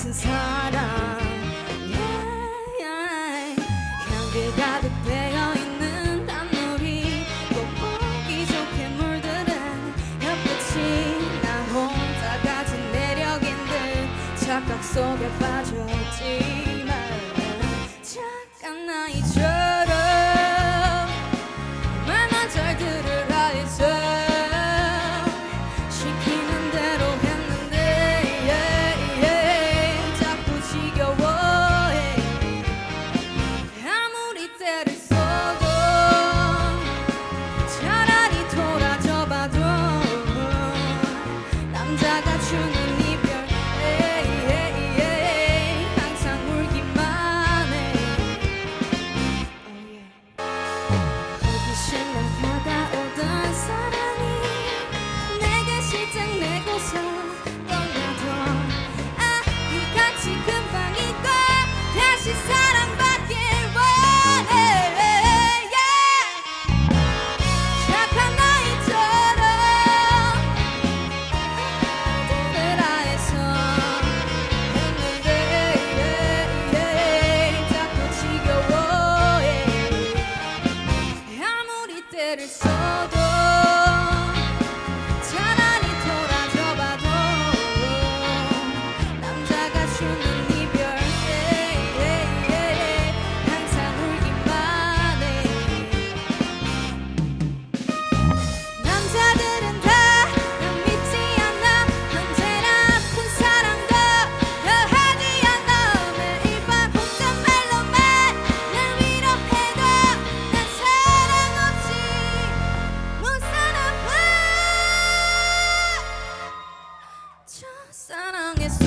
같은 사랑 yeah, yeah. 향기 가득 배어 있는 단물이. 꼭 보기 좋게 물드는 햇빛이 나 혼자 가진 매력인 듯 착각 속에 빠졌지. 사랑했어.